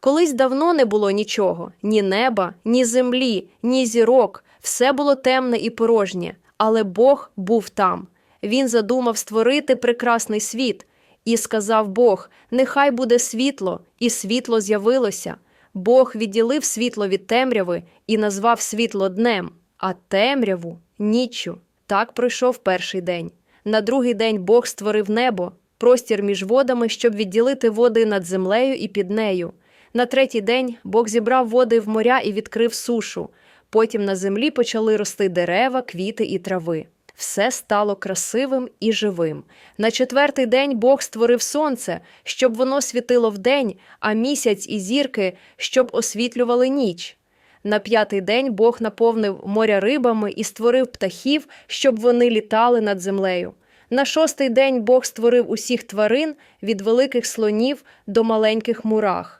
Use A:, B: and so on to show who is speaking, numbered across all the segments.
A: Колись давно не було нічого: ні неба, ні землі, ні зірок. Все було темне і порожнє, але Бог був там. Він задумав створити прекрасний світ. І сказав Бог: Нехай буде світло, і світло з'явилося. Бог відділив світло від темряви і назвав світло днем, а темряву ніччю. Так пройшов перший день. На другий день Бог створив небо, простір між водами, щоб відділити води над землею і під нею. На третій день Бог зібрав води в моря і відкрив сушу. Потім на землі почали рости дерева, квіти і трави. Все стало красивим і живим. На четвертий день Бог створив сонце, щоб воно світило вдень, а місяць і зірки, щоб освітлювали ніч. На п'ятий день Бог наповнив моря рибами і створив птахів, щоб вони літали над землею. На шостий день Бог створив усіх тварин від великих слонів до маленьких мурах.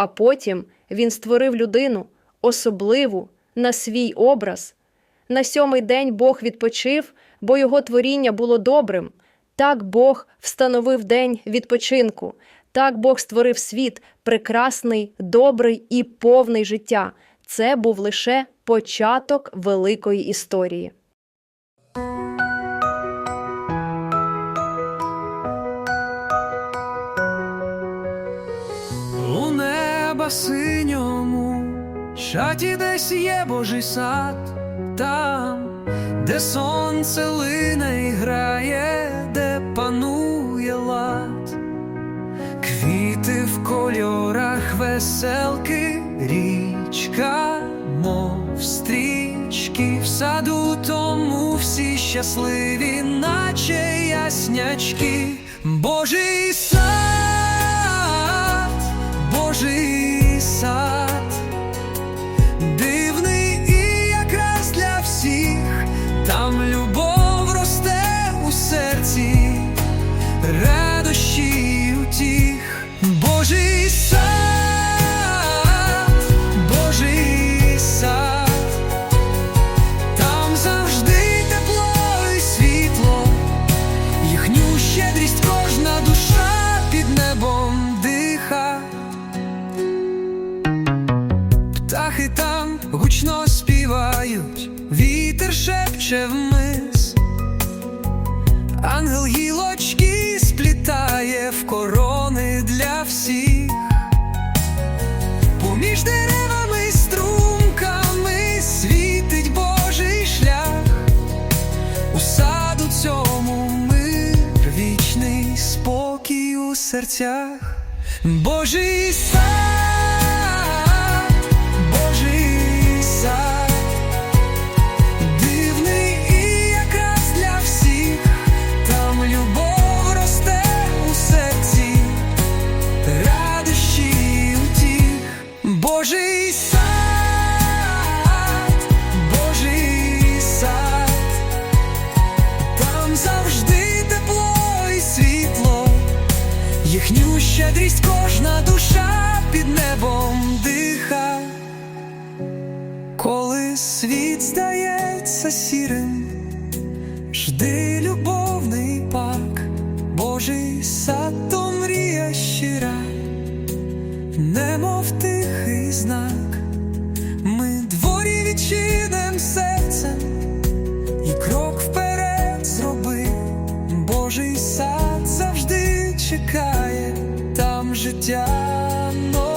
A: А потім він створив людину особливу на свій образ. На сьомий день Бог відпочив, бо його творіння було добрим. Так Бог встановив день відпочинку. Так Бог створив світ прекрасний, добрий і повний життя. Це був лише початок великої історії.
B: Синьому шаті десь є Божий сад, там, де сонце лине і грає, де панує лад, квіти в кольорах веселки, річка, мов стрічки в саду, тому всі щасливі, наче яснячки, Божий сад. Божий шепче вниз, ангел гілочки сплітає в корони для всіх, поміж деревами й струмками світить Божий шлях, у саду цьому мир, вічний спокій у серцях, Божий сад. Їхню щедрість кожна душа під небом диха. Коли світ здається сірим, жди любовний пак, Божий сад то мрія щира, немов тихий знак, ми все amor.